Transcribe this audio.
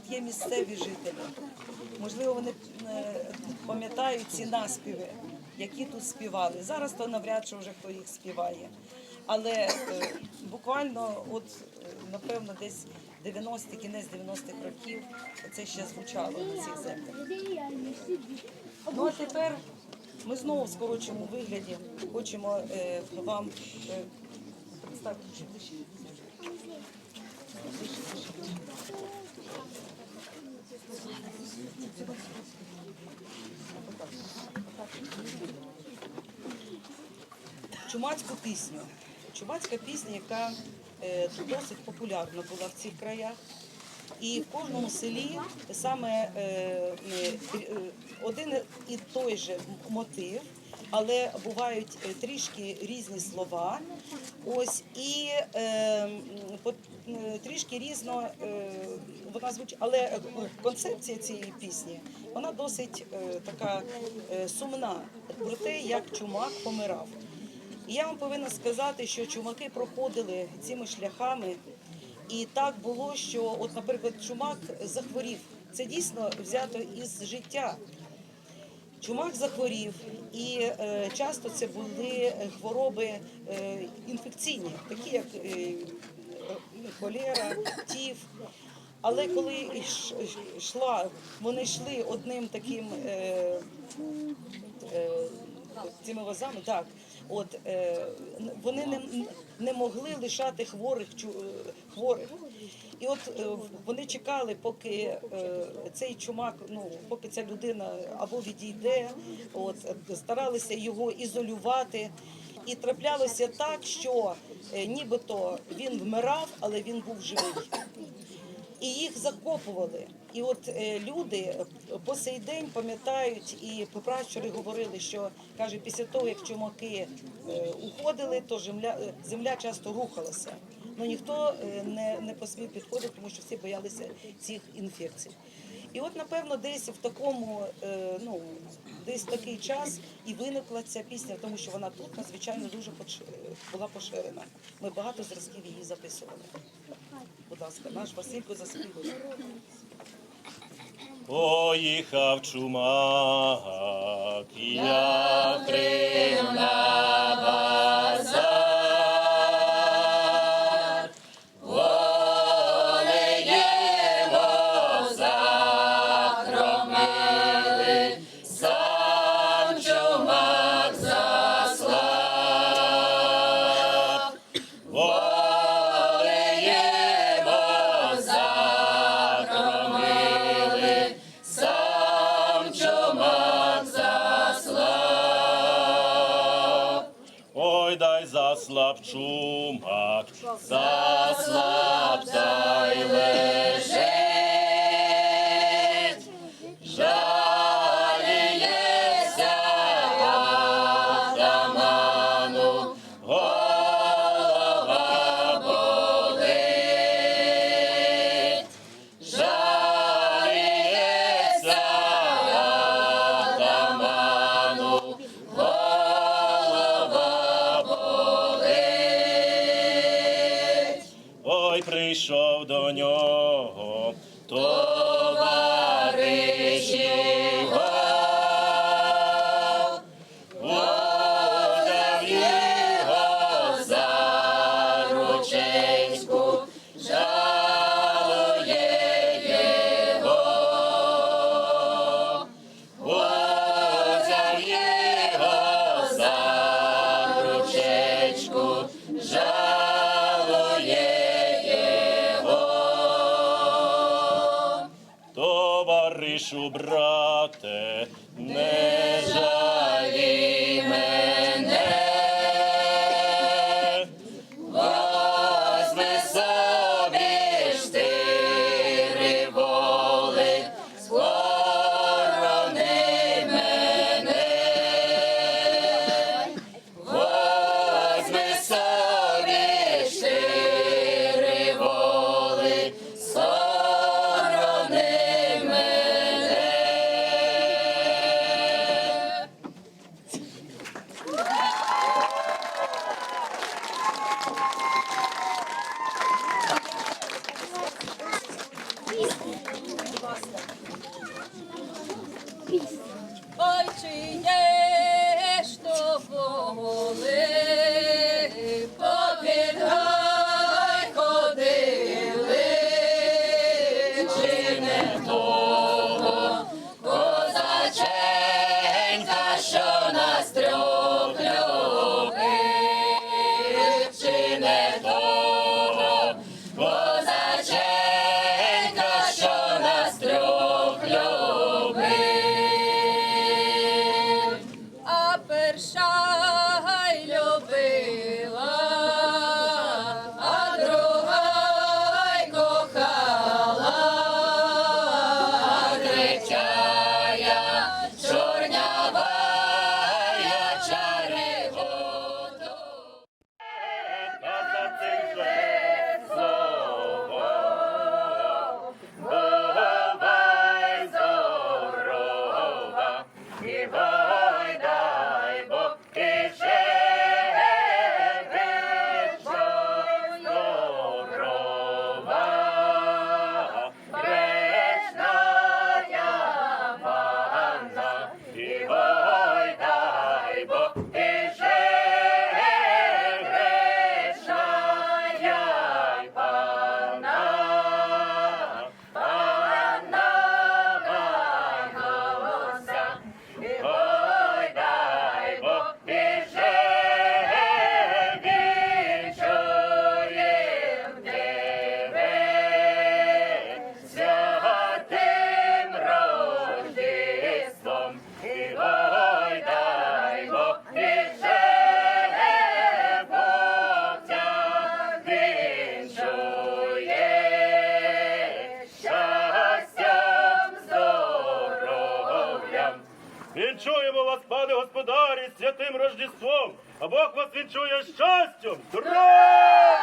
тут є місцеві жителі. Можливо, вони е, пам'ятають ці наспіви, які тут співали. Зараз то навряд чи вже хто їх співає. Але е, буквально, от е, напевно, десь 90 кінець 90-х років це ще звучало на цих землях. Ну а тепер ми знову в скороченому вигляді хочемо вам е, Чумацьку пісню. Чумацька пісня, яка е, досить популярна була в цих краях. І в кожному селі саме е, е, один і той же мотив, але бувають трішки різні слова. Ось і е, трішки різно е, вона звучить, але концепція цієї пісні вона досить е, така е, сумна про те, як чумак помирав. Я вам повинна сказати, що чумаки проходили цими шляхами. І так було, що, от, наприклад, чумак захворів. Це дійсно взято із життя. Чумак захворів, і е, часто це були хвороби е, інфекційні, такі як е, холера, тіф. Але коли йшла, вони йшли одним таким е, е, цими возами, так. От е, вони не, не могли лишати хворих е, хворих. І от е, вони чекали, поки е, цей чумак, ну поки ця людина або відійде, от старалися його ізолювати. І траплялося так, що е, нібито він вмирав, але він був живий і їх закопували. І от е, люди е, по сей день пам'ятають, і пращури говорили, що каже, після того як чумаки е, уходили, то земля, земля часто рухалася. Ну ніхто не, не посмів підходити, тому що всі боялися цих інфекцій. І от, напевно, десь в такому, ну десь такий час і виникла ця пісня, тому що вона тут надзвичайно дуже пош- була поширена. Ми багато зразків її записували. Будь ласка, наш Василько заспівує. Поїхав чумак, заслаб чумах, заслаб дай лежить. Товаришу, брате, не жалі мене. вінчуємо вас, пане господарі, святим Рождеством, а Бог вас вінчує щастям, здоров'ям!